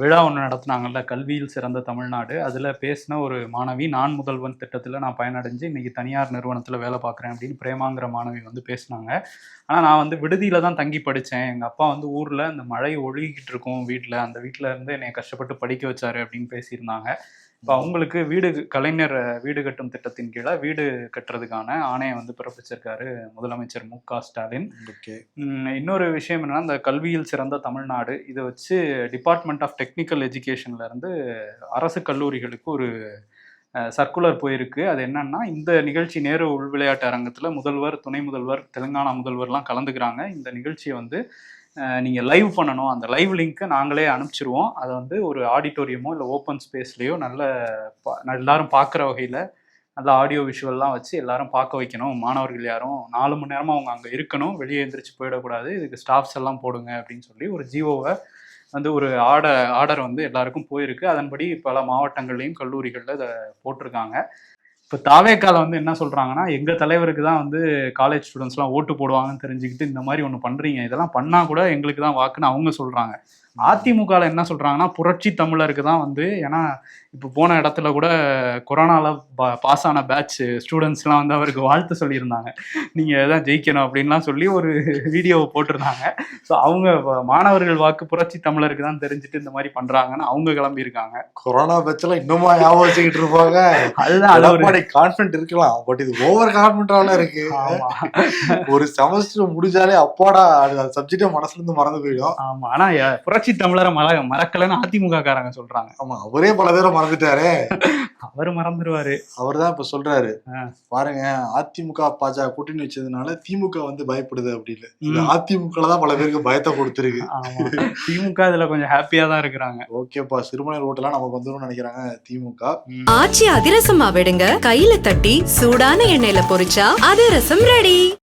விழா ஒன்று நடத்துனாங்கல்ல கல்வியில் சிறந்த தமிழ்நாடு. அதில் பேசின ஒரு மாணவி நான் முதல்வன் திட்டத்தில் நான் பயனடைஞ்சு இன்றைக்கி தனியார் நிறுவனத்தில் வேலை பார்க்குறேன் அப்படின்னு பிரேமாங்கிற மாணவி வந்து பேசினாங்க. ஆனால் நான் வந்து விடுதியில் தான் தங்கி படித்தேன் எங்கள் அப்பா வந்து ஊரில் அந்த மழை ஒழுகிட்டு இருக்கும் வீட்டில் அந்த வீட்டில் இருந்து என்னை கஷ்டப்பட்டு படிக்க வச்சாரு அப்படின்னு பேசியிருந்தாங்க. இப்போ அவங்களுக்கு வீடு கலைஞர் வீடு கட்டும் திட்டத்தின் கீழே வீடு கட்டுறதுக்கான ஆணையம் வந்து பிறப்பிச்சிருக்காரு முதலமைச்சர் மு க ஸ்டாலின். இன்னொரு விஷயம் என்னன்னா இந்த கல்வியில் சிறந்த தமிழ்நாடு இதை வச்சு டிபார்ட்மெண்ட் ஆஃப் டெக்னிக்கல் எஜுகேஷன்ல இருந்து அரசு கல்லூரிகளுக்கு ஒரு சர்க்குலர் போயிருக்கு. அது என்னன்னா இந்த நிகழ்ச்சி நேரு உள் விளையாட்டு அரங்கத்துல முதல்வர் துணை முதல்வர் தெலுங்கானா முதல்வர்லாம் கலந்துக்கிறாங்க. இந்த நிகழ்ச்சியை வந்து நீங்கள் லைவ் பண்ணணும். அந்த லைவ் லிங்க்கை நாங்களே அனுப்பிச்சிருவோம். அதை வந்து ஒரு ஆடிட்டோரியமோ இல்லை ஓப்பன் ஸ்பேஸ்லேயோ நல்ல பா- எல்லாரும் பார்க்குற வகையில் நல்ல ஆடியோ விஷுவல்லாம் வச்சு எல்லாரும் பார்க்க வைக்கணும். மாணவர்கள் யாரும் நாலு மணி நேரமாக அவங்க அங்கே இருக்கணும். வெளியே எந்திரிச்சு போயிடக்கூடாது. இதுக்கு ஸ்டாஃப்ஸ் எல்லாம் போடுங்க அப்படின்னு சொல்லி ஒரு ஜிஓவை வந்து ஒரு ஆர்டர் ஆர்டர் வந்து எல்லாருக்கும் போயிருக்கு. அதன்படி பல மாவட்டங்கள்லையும் கல்லூரிகளில் இதை போட்டிருக்காங்க. இப்போ தாவேக்கால வந்து என்ன சொல்றாங்கன்னா எங்க தலைவருக்கு தான் வந்து காலேஜ் ஸ்டூடெண்ட்ஸ்லாம் ஓட்டு போடுவாங்கன்னு தெரிஞ்சுக்கிட்டு இந்த மாதிரி ஒன்று பண்றீங்க. இதெல்லாம் பண்ணா கூட எங்களுக்கு தான் வாக்குன்னு அவங்க சொல்றாங்க. அதிமுகவில் என்ன சொல்றாங்கன்னா புரட்சி தமிழருக்கு தான் வந்து ஏன்னா இப்போ போன இடத்துல கூட கொரோனால பாஸ் ஆன பேட்ச் ஸ்டூடெண்ட்ஸ்லாம் வந்து அவருக்கு வாழ்த்து சொல்லியிருந்தாங்க. நீங்க தான் ஜெயிக்கணும் அப்படின்லாம் சொல்லி ஒரு வீடியோவை போட்டிருந்தாங்க. ஸோ அவங்க மாணவர்கள் வாக்கு புரட்சி தமிழருக்கு தான் தெரிஞ்சுட்டு இந்த மாதிரி பண்றாங்கன்னு அவங்க கிளம்பியிருக்காங்க. கொரோனா பட்சல இன்னுமா ஞாபகம் வச்சுக்கிட்டு இருப்பாங்க. அதுதான் எடப்பாடி கான்பிடன்ட் இருக்கலாம் பட் இது ஓவர் கான்பிடன்டால இருக்கு. ஒரு செமஸ்டர் முடிஞ்சாலே அப்பாடா அது சப்ஜெக்டே மனசுல இருந்து மறந்து போயிடும். ஆமா. ஆனா எ- புரட்சி தமிழரை மற மறக்கலைன்னு அதிமுக காரங்க சொல்றாங்க. ஆமா அவரே பல பேரை மறந்துட்டாரு. அவர் மறந்துடுவாரு அவர் தான் இப்ப சொல்றாரு. பாருங்க அதிமுக பாஜக கூட்டணி வச்சதுனால திமுக வந்து பயப்படுது அப்படின்னு இது. அதிமுக தான் பல பேருக்கு பயத்தை கொடுத்துருக்கு. ஆமா. திமுக இதுல கொஞ்சம் ஹாப்பியா தான் இருக்கிறாங்க. ஓகேப்பா சிறுமலை ரோட்டெல்லாம் நமக்கு வந்துடும் நினைக்கிறாங்க திமுக. ஆச்சி அதிரசமா விடுங்க. கையில தட்டி சூடான எண்ணெயில பொரிச்சா அதிரசம் ரெடி